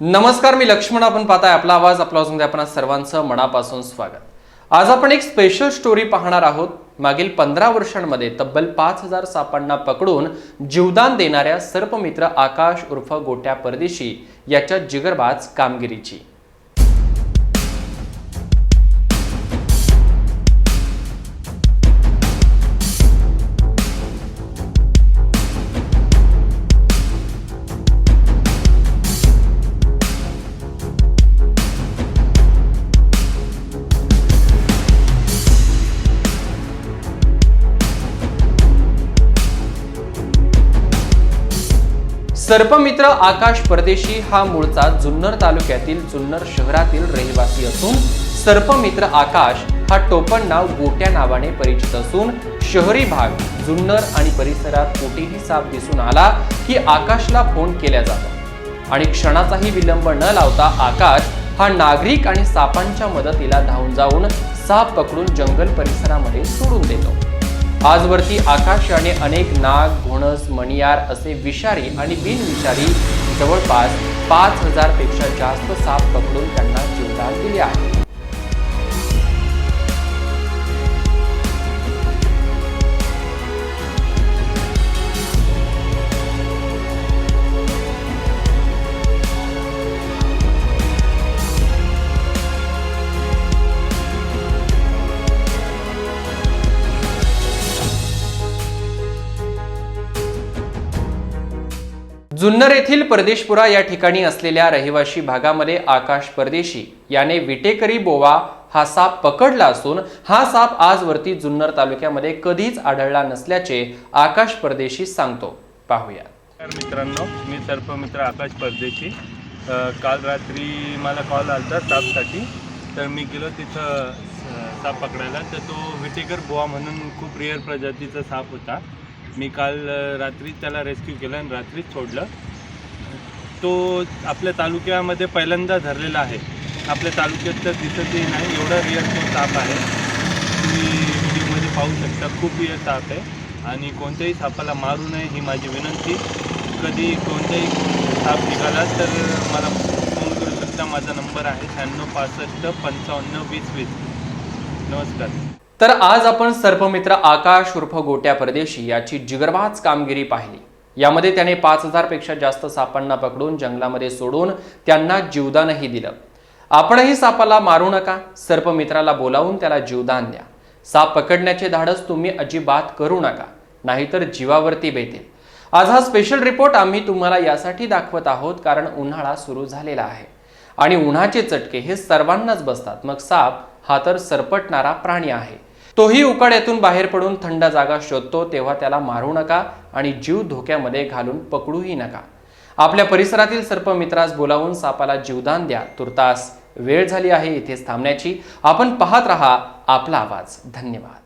नमस्कार मी लक्ष्मण. आपण पाहताय आपला आवाज आपला आवाजमध्ये आपण सर्वांचं मनापासून स्वागत. आज आपण एक स्पेशल स्टोरी पाहणार आहोत. मागील पंधरा वर्षांमध्ये तब्बल पाच हजार सापांना पकडून जीवदान देणाऱ्या सर्पमित्र आकाश उर्फ गोट्या परदेशी याच्या जिगरबाज कामगिरीची. सर्पमित्र आकाश परदेशी हा मूळचा जुन्नर तालुक्यातील जुन्नर शहरातील रहिवासी असून सर्पमित्र आकाश हा टोपण नाव गोट्या नावाने परिचित असून शहरी भाग जुन्नर आणि परिसरात कुठेही साप दिसून आला की आकाशला फोन केला जातो. आणि क्षणाचाही विलंब न लावता आकाश हा नागरिक आणि सापांच्या मदतीला धावून जाऊन साप पकडून जंगल परिसरामध्ये सोडून देतो. आजवरती आकाशयाने अनेक नाग घोणस मणियार असे विषारी आणि बिनविषारी जवळपास पाच हजारपेक्षा जास्त साप पकडून त्यांना जीवदान दिले आहे. जुन्नर येथील परदेशपुरा या ठिकाणी असलेल्या रहिवाशी भागामध्ये आकाश परदेशी याने विटेकरी बोवा हा साप पकडला असून हा साप आजवरती जुन्नर तालुक्यामध्ये कधीच आढळला नसल्याचे आकाश परदेशी सांगतो. पाहूया. तर मित्रांनो मी सर्पमित्र आकाश परदेशी. काल रात्री मला कॉल आला होता सापसाठी. तर मी गेलो तिथं साप पकडायला. तर तो विटेकर बोवा म्हणून खूप रिअर प्रजातीचा साप होता. मी काल रात्री त्याला रेस्क्यू केलं आणि रात्रीच सोडलं. तो आपल्या तालुक्यामध्ये पहिल्यांदा धरलेला आहे. आपल्या तालुक्यात तर दिसतही नाही. एवढा रिअर तो साप आहे तुम्ही व्हिडिओमध्ये पाहू शकता. खूप रिअर साप आहे. आणि कोणत्याही सापाला मारू नये ही माझी विनंती. कधी कोणताही साप निघाला तर मला फोन करू शकता. माझा नंबर आहे शहाण्णव पासष्ट पंचावन्न वीस वीस. नमस्कार. तर आज आपण सर्पमित्र आकाश उर्फ गोट्या परदेशी याची जिगरबाज कामगिरी पाहिली. यामध्ये त्याने पाच हजारपेक्षा जास्त सापांना पकडून जंगलामध्ये सोडून त्यांना जीवदानही दिलं. आपणही सापाला मारू नका सर्पमित्राला बोलावून त्याला जीवदान द्या. साप पकडण्याचे धाडस तुम्ही अजिबात करू नका नाहीतर जीवावरती बेतील. आज हा स्पेशल रिपोर्ट आम्ही तुम्हाला यासाठी दाखवत आहोत कारण उन्हाळा सुरू झालेला आहे. आणि उन्हाचे चटके हे सर्वांनाच बसतात. मग साप हा तर सरपटणारा प्राणी आहे. तोही उकाड्यातून बाहेर पडून थंड जागा शोधतो तेव्हा त्याला मारू नका आणि जीव धोक्यामध्ये घालून पकडूही नका. आपल्या परिसरातील सर्पमित्रास बोलावून सापाला जीवदान द्या. तुर्तास वेळ झाली आहे इथेच थांबण्याची. आपण पाहत रहा आपला आवाज. धन्यवाद.